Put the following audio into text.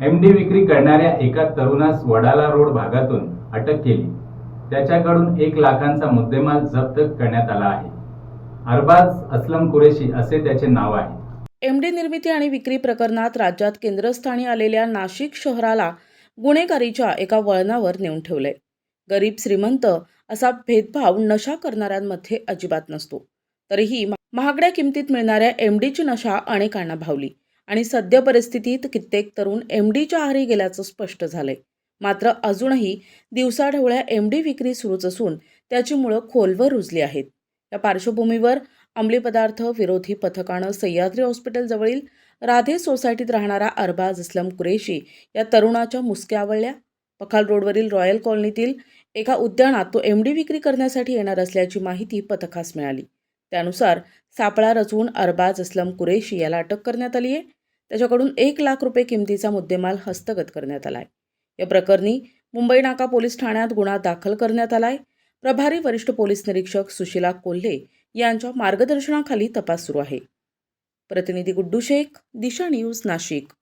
MD विक्री करणाऱ्या एका तरुणास वडाला रोड भागातून अटक केली. त्याच्याकडून एक लाखांचा मुद्देमाल जप्त करण्यात आला आहे. अरबाज असलम कुरेशी असे त्याचे नाव आहे. एमडी निर्मिती आणि विक्री प्रकरणात राज्यात केंद्रस्थानी आलेल्या नाशिक शहराला गुन्हेगारीच्या एका वळणावर नेऊन ठेवले. गरीब श्रीमंत असा भेदभाव नशा करणाऱ्यांमध्ये अजिबात नसतो. तरीही महागड्या किमतीत मिळणाऱ्या एमडीची नशा अनेकांना भावली. आणि सद्य परिस्थितीत कित्येक तरुण एम डीच्या आहारी गेल्याचं स्पष्ट झालंय. मात्र अजूनही दिवसाढवळ्या एम डी विक्री सुरूच असून त्याची मुळं खोलवर रुजली आहेत. या पार्श्वभूमीवर अंमली पदार्थ विरोधी पथकानं सह्याद्री हॉस्पिटलजवळील राधे सोसायटीत राहणारा अरबाज इस्लम कुरेशी या तरुणाच्या मुसक्या आवळल्या. पखाल रोडवरील रॉयल कॉलनीतील एका उद्यानात तो एम डी विक्री करण्यासाठी येणार असल्याची माहिती पथकास मिळाली. त्यानुसार सापळा रचून अरबाज असलम कुरेशी याला अटक करण्यात आली आहे त्याच्याकडून एक लाख रुपये किमतीचा मुद्देमाल हस्तगत करण्यात आला आहे या प्रकरणी मुंबई नाका पोलीस ठाण्यात गुन्हा दाखल करण्यात आला आहे प्रभारी वरिष्ठ पोलीस निरीक्षक सुशिला कोल्हे यांच्या मार्गदर्शनाखाली तपास सुरू आहे. प्रतिनिधी गुड्डू शेख दिशा न्यूज नाशिक.